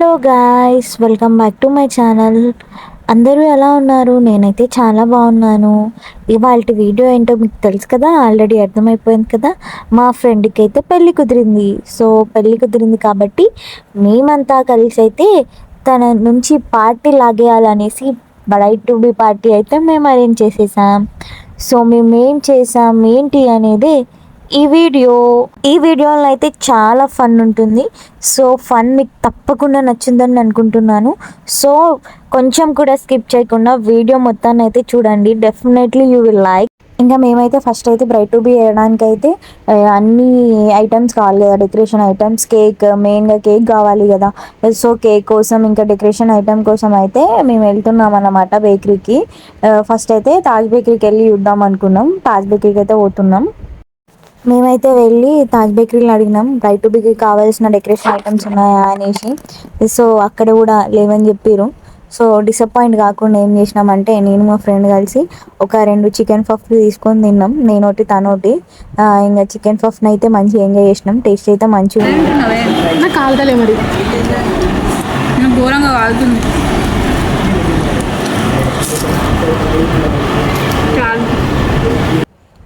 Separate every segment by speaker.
Speaker 1: Hello guys welcome back to my channel అందరూ ఎలా ఉన్నారు? నేనైతే చాలా బాగున్నాను. ఇవాళ వీడియో ఏంటో మీకు తెలుసు కదా? ఆల్రెడీ అర్థమైపోయింది కదా? మా ఫ్రెండ్కి అయితే పెళ్ళి కుదిరింది. సో పెళ్ళి కుదిరింది కాబట్టి మేమంతా కలిసి అయితే తన నుంచి పార్టీ లాగేయాలనేసి బడై టు బి పార్టీ అయితే మేము అరేంజ్ చేసేసాం. సో మేము ఏం చేసాం? ఏంటి అనేది ఈ వీడియో ఈ వీడియోలో అయితే చాలా ఫన్ ఉంటుంది. సో ఫన్ మీకు తప్పకుండా నచ్చిందని అనుకుంటున్నాను. సో కొంచెం కూడా స్కిప్ చేయకుండా వీడియో మొత్తాన్ని అయితే చూడండి. డెఫినెట్లీ యూ విల్ లైక్ ఇంకా మేమైతే ఫస్ట్ అయితే బ్రైట్ టు బీ వేయడానికి అయితే అన్ని ఐటమ్స్ కావాలి కదా. డెకరేషన్ ఐటమ్స్ కేక్ మెయిన్గా కేక్ కావాలి కదా. సో కేక్ కోసం ఇంకా డెకరేషన్ ఐటమ్ కోసం అయితే మేము వెళ్తున్నాం అన్నమాట బేకరీకి ఫస్ట్ అయితే తాజ్ బేకరీకి వెళ్ళి చూద్దాం అనుకున్నాం. తాజ్ బేకరీకి అయితే పోతున్నాం. మేమైతే వెళ్ళి తాజ్ బేకరీలో అడిగినాం. బ్రైట్ టు బేకరీ కావాల్సిన డెకరేషన్ ఐటమ్స్ ఉన్నాయా అనేసి. సో అక్కడ కూడా లేవని చెప్పారు సో డిసప్పాయింట్ కాకుండా ఏం చేసినామంటే నేను మా ఫ్రెండ్ కలిసి ఒక రెండు చికెన్ పఫ్లు తీసుకొని తిన్నాం. నేను ఒకటి ఒకటి ఇంకా చికెన్ పఫ్ని అయితే మంచిగా ఎంజాయ్ చేసినాం. టేస్ట్ అయితే మంచిగా
Speaker 2: కాలుతలే మరి.
Speaker 3: ఘోరంగా కాలుతుంది.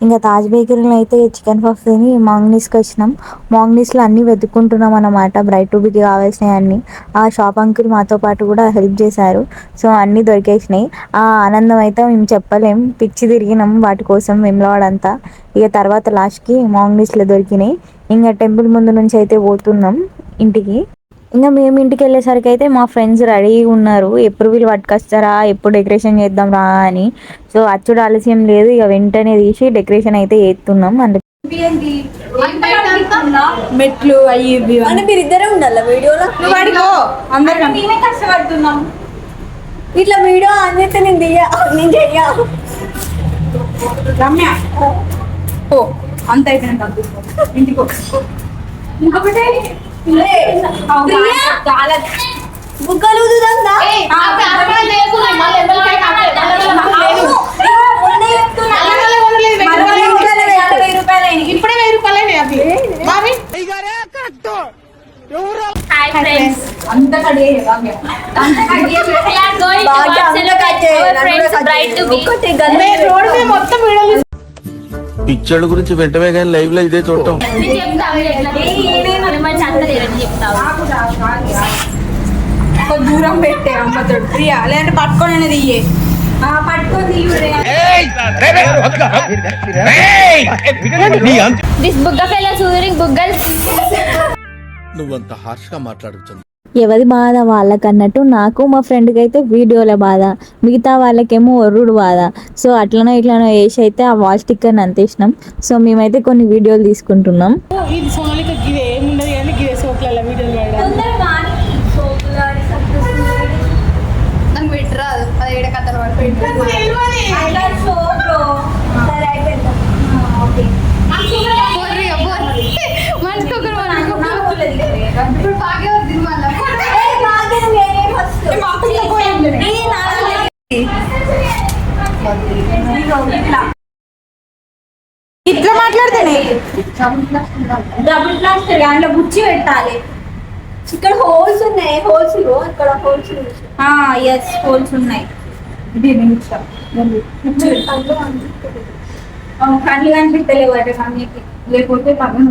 Speaker 1: ఇంకా తాజ్ బేకరీలో అయితే చికెన్ పఫ్ తిని మాంగ్నీస్కి వచ్చినాం. మాంగ్నీస్లో అన్నీ వెతుక్కుంటున్నాం అన్నమాట. బ్రైట్ టు బికి కావాల్సినవి అన్నీ. ఆ షాప్ అంకుల్ మాతో పాటు కూడా హెల్ప్ చేశారు. సో అన్నీ దొరికేసినాయి. ఆ ఆనందం అయితే మేము చెప్పలేం. పిచ్చి తిరిగినాం వాటి కోసం వెమ్లవాడంతా. ఇక తర్వాత లాస్ట్కి మాంగ్నీస్లో దొరికినాయి. ఇంకా టెంపుల్ ముందు నుంచి అయితే పోతున్నాం ఇంటికి. ఇంకా మేము ఇంటికి వెళ్ళేసరికి అయితే మా ఫ్రెండ్స్ రెడీగా ఉన్నారు. ఎప్పుడు వీళ్ళు పట్టుకొస్తారా? ఎప్పుడు డెకరేషన్ చేద్దాం రా అని. సో అచ్చుడు ఆలస్యం లేదు. ఇక వెంటనే తీసి డెకరేషన్ అయితే చేస్తున్నాం. అందుకే
Speaker 3: మెట్లు అయ్యి
Speaker 4: అంటే ఉండాలి వీడియోలో? కష్టపడుతున్నాం. ఇట్లా వీడియో ఆన్ చేస్తే నేను దియ్య నేను చెయ్య.
Speaker 3: రమ్య. ఓ అంత అయిపోయిన ఇంటికి. ఇంకొకటి.
Speaker 4: బుక్కలు బుక్కలు వేయాలి, వెయ్యి రూపాయలు అయినాయి.
Speaker 3: ఇప్పుడే వెయ్యి రూపాయలే అవి బాబీ అంత కడిగే రమ్య
Speaker 4: బాగా అంతా కట్ చేయాలి, నన్ను కూడా కట్ చేయాలి. ఒక్కటి గల్లి
Speaker 3: మేము రోడ్డు మీద మొత్తం వీడియోలు
Speaker 5: పిక్చర్ల గురించి వెంటనే కానీ లైవ్లో ఇదే చూడటం.
Speaker 3: దూరం పెట్టే అమ్మతో ప్రియా లేదంటే పట్టుకొని అనేది ఇయ్యే
Speaker 5: నువ్వంత హార్ష్గా మాట్లాడుతుంది
Speaker 1: ఎవరి బాధ? వాళ్ళకన్నట్టు నాకు మా ఫ్రెండ్కి అయితే వీడియోల బాధ. మిగతా వాళ్ళకేమో ఒర్రుడు బాధ. సో అట్లనో ఇట్లనో వేసి అయితే ఆ వాల్ స్టిక్కర్ని అంతేసినాం సో మేమైతే కొన్ని వీడియోలు తీసుకుంటున్నాం.
Speaker 2: ఇది సోనాలిక గిది
Speaker 3: ఇట్లా మాట్లాడితేనే?
Speaker 4: డబుల్ ప్లాస్టర్ దాంట్లో గుచ్చి పెట్టాలి. ఇక్కడ హోల్స్ ఉన్నాయి హోల్స్ ఇక్కడ హోల్స్
Speaker 3: ఎస్ హోల్స్ ఉన్నాయి. కళ్ళు కనిపిస్తలేవు అట కన్నీకి లేకపోతే పక్కన.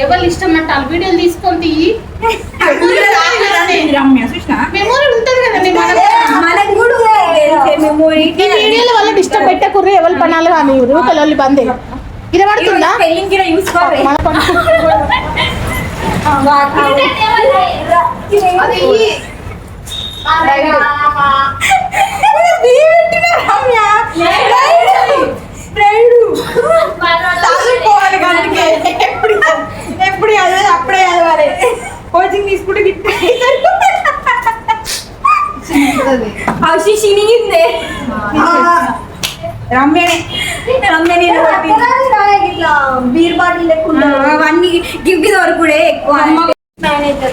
Speaker 2: ఎవరు ఇష్టం అంటే ఆ వీడియోలు తీసుకొని తీయి.
Speaker 3: రమ్య చూసినా
Speaker 2: మెమోరీ ఉంటుంది కదండి మన
Speaker 4: మనకు కూడా మెమోరీ
Speaker 2: ఈ వీడియోల వల్ల డిస్టర్బ్ పెట్టకుర్రి ఎవరు పనాలు కానీ రూపాయలు బందే. ఇది. పడుతుందా మన పని
Speaker 6: అది
Speaker 3: చదువుకోవాలి అందుకే ఎప్పుడు ఎప్పుడు చదివేది అప్పుడే చదవాలి కోచింగ్ తీసుకుంటే గిట్టే
Speaker 4: హౌసి చినిగిందే
Speaker 3: రమ్యనే.
Speaker 4: ఇట్లా బీర్ బాటిల్ లేకుండా
Speaker 3: అవన్నీ గివ్వి దొరకుడే ఎక్కువ.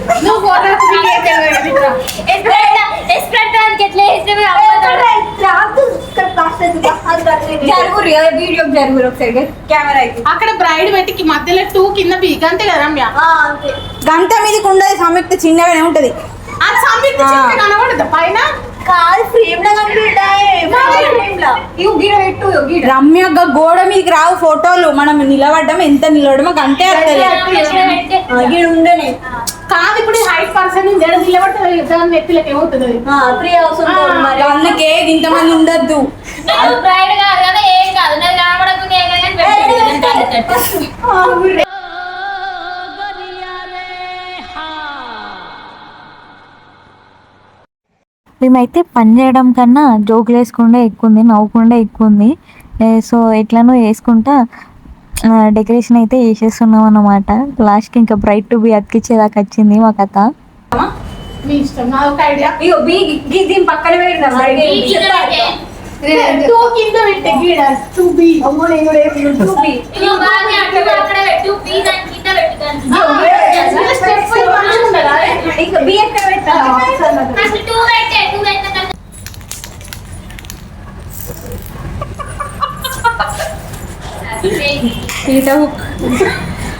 Speaker 2: అక్కడ బ్రైడ్ పెట్టి మధ్యలో టూ కింద అంతే కదా రమ్య?
Speaker 3: గంట మీదకి ఉండదు సంయుక్త చిన్నగానే ఉంటది.
Speaker 2: ఆ సంయుక్త కనబడదు. పైన
Speaker 4: కాదు ఫ్రేమ్లో కనిపించాయి ఇవి గిడ
Speaker 3: మీదకి రావు ఫోటోలు మనం నిలబడ్డం ఎంత నిలబడమో
Speaker 4: గిడ ఉండనే
Speaker 2: కాదు ఇప్పుడు హైట్ పర్సన్
Speaker 3: అందుకే ఇంతమంది ఉండద్దు
Speaker 6: బ్రైడ్ కాదు కదా ఏం కాదు నాకు కనబడకుండా
Speaker 1: మేమైతే పని చేయడం కన్నా జోకులు వేసుకుండా ఎక్కువ ఉంది నవ్వుకుండా ఎక్కువ ఉంది సో ఎట్లనో వేసుకుంటా డెకరేషన్ అయితే వేసేస్తున్నాం అన్నమాట. లాస్ట్కి ఇంకా బ్రైట్ టు బి అతికిచ్చేదాకా వచ్చింది మా కథ.
Speaker 2: మీ ఇష్టం నా ఒక ఐడియా.
Speaker 4: ఇగో బీ దీని పక్కన పెడదాం
Speaker 6: కింద పెట్టే.
Speaker 2: టూ కింద పెట్టే గీడ టూ బి
Speaker 6: ఇదిగో బాగా అటు అక్కడ పెట్టు. బీ దాని కింద పెట్టు దాని
Speaker 2: స్టెప్స్ మంచిగా ఉండదా
Speaker 4: ఇక బీ ఎక్కడ పెట్టాలి
Speaker 6: అసలు టూ పెట్టే టూ పెట్టిన తర్వాత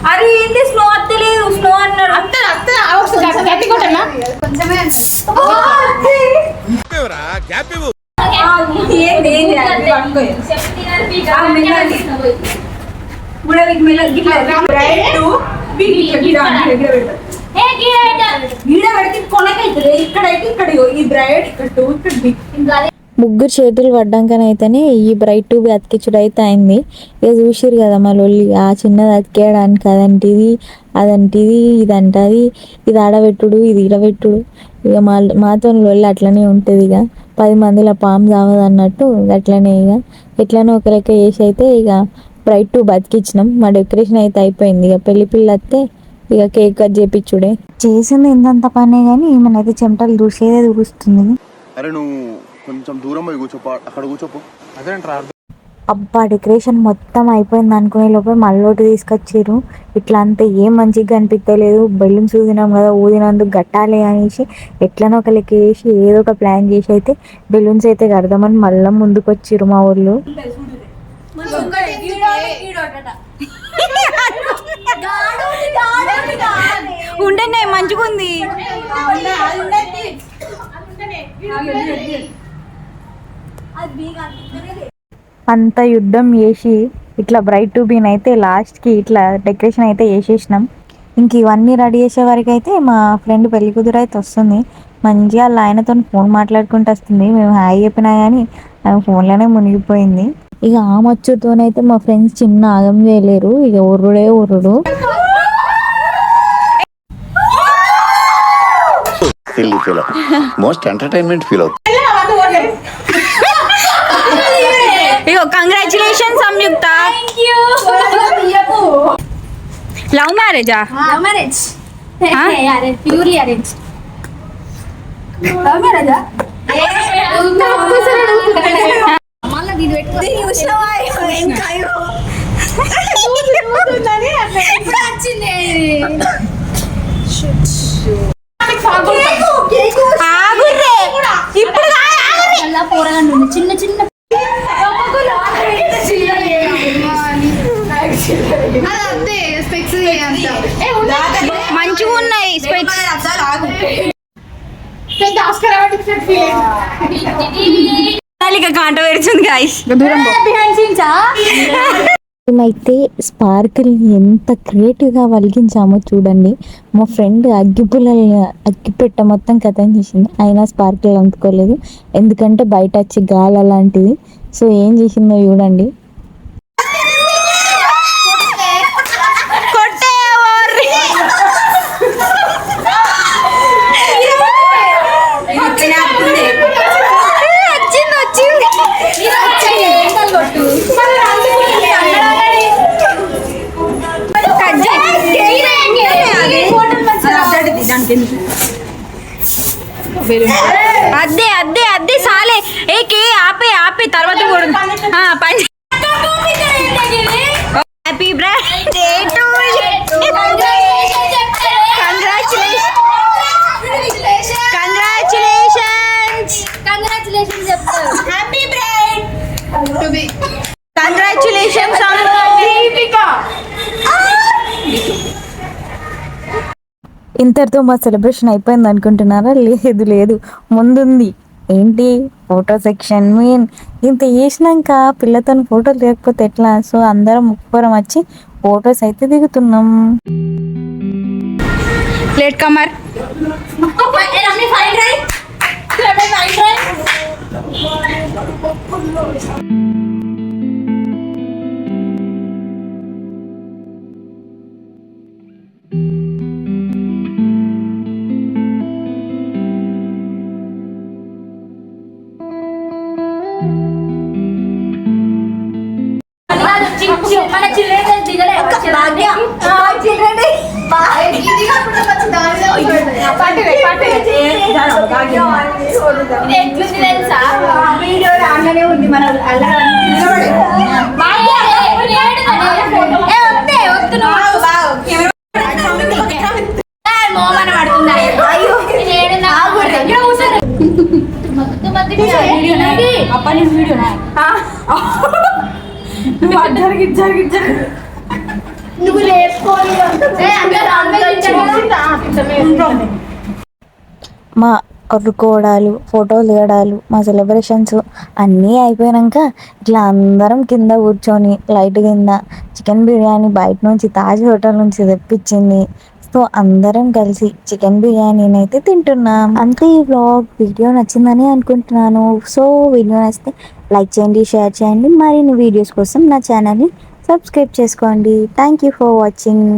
Speaker 4: అరే ఏంటి స్నో అత్తలేదు స్నో అన్నాడు.
Speaker 2: అంతే అంతే అవసరం గట్టి కొట్టనా
Speaker 6: కొంచెమే
Speaker 4: అది
Speaker 1: ముగ్గురు చేతులు పడ్డాకనైతేనే ఈ బ్రైట్ టూ అతికించుడు అయితే అయింది ఇక చూసిరు కదా మా లొల్లి ఆ చిన్నది అతికేయడానికి అదంటిది అదంటిది ఇదంటది ఇది ఆడబెట్టుడు ఇది ఇడబెట్టుడు. ఇక మా మాతో లొల్లి అట్లనే ఉంటుంది ఇక పది మందిలో పాము చావదు అన్నట్టు అట్లనే ఇక. ఎట్లనో ఒక లెక్క చేసి అయితే ఇక బ్రైట్ టు బతికిచ్చినాం. మా డెకరేషన్ అయితే అయిపోయింది. ఇక పెళ్ళి పిల్ల వస్తే ఇక కేక్ కట్ చేపించుడే చేసింది ఇంతంత పనే కానీ ఈమెనైతే చెమటలు దూసేదే దూరుస్తుంది.
Speaker 5: అరే నువ్వు కొంచెం దూరం పోయి కూర్చోపో. అక్కడ కూర్చోపో. అదేంట్రా?
Speaker 1: అబ్బా డెకరేషన్ మొత్తం అయిపోయింది అనుకునే లోపే మళ్ళోటి తీసుకొచ్చారు ఇట్లా అంతా ఏం మంచిగా కనిపించలేదు బెలూన్స్ ఊదినాం కదా ఊదినందుకు గట్టాలి అనేసి ఎట్లనో ఒక లెక్క వేసి ఏదో ఒక ప్లాన్ చేసి అయితే బెలూన్స్ అయితే కడదామని మళ్ళీ ముందుకు వచ్చిర్రు మా ఊళ్ళు
Speaker 3: మంచిగా ఉంది
Speaker 1: అంత యుద్ధం చేసి ఇట్లా బ్రైట్ టు బీన్ అయితే లాస్ట్కి ఇట్లా డెకరేషన్ అయితే వేసేసినాం ఇంక ఇవన్నీ రెడీ చేసే వరకు అయితే మా ఫ్రెండ్ పెళ్ళి కూతురు అయితే వస్తుంది. మంచిగా వాళ్ళ ఆయనతో ఫోన్ మాట్లాడుకుంటూ వస్తుంది. మేము హాయ్ చెప్పినా కానీ ఆమె ఫోన్లోనే మునిగిపోయింది. ఇక ఆ మచ్చుతోనైతే మా ఫ్రెండ్స్ చిన్న ఆగం చేయలేరు. ఇక ఉర్రుడే ఉర్రుడు
Speaker 5: మోస్ట్ ఎంటర్టైన్మెంట్ ఫీల్ అవుతుంది
Speaker 3: ఇగో కంగ్రాచులేషన్ సంయుక్త. లవ్ మ్యారేజా
Speaker 6: love marriage purely arrange love మ్యారేజా వచ్చింది
Speaker 3: ఇప్పుడు
Speaker 6: మళ్ళా పోరగాండి ఉంది చిన్న చిన్న అదే స్పెక్స్
Speaker 3: మంచిగా ఉన్నాయి స్పెక్స్
Speaker 2: పెద్ద ఆస్కర్ అవార్డు ఇచ్చినట్టు ఫీల్ అయింది
Speaker 3: ఇక కాంట పెడుతుంది గాయస్
Speaker 1: మేమైతే స్పార్కిల్ ఎంత క్రియేటివ్గా వలిగించామో చూడండి. మా ఫ్రెండ్ అగ్గిపుల్లలు అగ్గిపెట్ట మొత్తం కథం చేసింది. అయినా స్పార్కిల్ అందుకోలేదు ఎందుకంటే బయట వచ్చి గాలి అలాంటిది. సో ఏం చేసిందో చూడండి.
Speaker 3: అద్దే అద్దే అద్దే సాలే. ఏకి ఆపే ఆపే తర్వాత కూడా పని. Happy birthday to congratulations congratulations చెప్తాను కంగ్రాచులేషన్స్ దీపిక
Speaker 1: ఇంతటితో మా సెలబ్రేషన్ అయిపోయింది అనుకుంటున్నారా? లేదు లేదు. ముందుంది. ఏంటి? ఫోటో సెక్షన్ మీన్ ఇంత చేసినాక పిల్లతో ఫోటోలు లేకపోతే ఎట్లా? సో అందరం ముప్పరం వచ్చి ఫొటోస్ అయితే దిగుతున్నాం.
Speaker 3: ప్లేట్ కమర్
Speaker 6: రమ్మి మన చిల్డ్రన్ దిగలే? ఎట్లుంది తెలుసా?
Speaker 4: వీడియో రాగానే ఉంది మన
Speaker 6: ఏడున్నది.
Speaker 4: అప్పటి నుంచి వీడియో నువ్వు నువ్వు?
Speaker 1: మా కొట్టుకోవడాలు ఫోటోలు దిగడాలు మా సెలబ్రేషన్స్ అన్నీ అయిపోయాక ఇట్లా అందరం కింద కూర్చొని లైట్ కింద చికెన్ బిర్యానీ బయట నుంచి తాజ్ హోటల్ నుంచి తెప్పించింది. సో అందరం కలిసి చికెన్ బిర్యానీని అయితే తింటున్నాం. అంతే ఈ వ్లాగ్ వీడియో నచ్చిందని అనుకుంటున్నాను. సో వీడియో నచ్చితే లైక్ చేయండి షేర్ చేయండి. మరిన్ని వీడియోస్ కోసం నా ఛానల్ని సబ్స్క్రైబ్ చేసుకోండి. Thank you for watching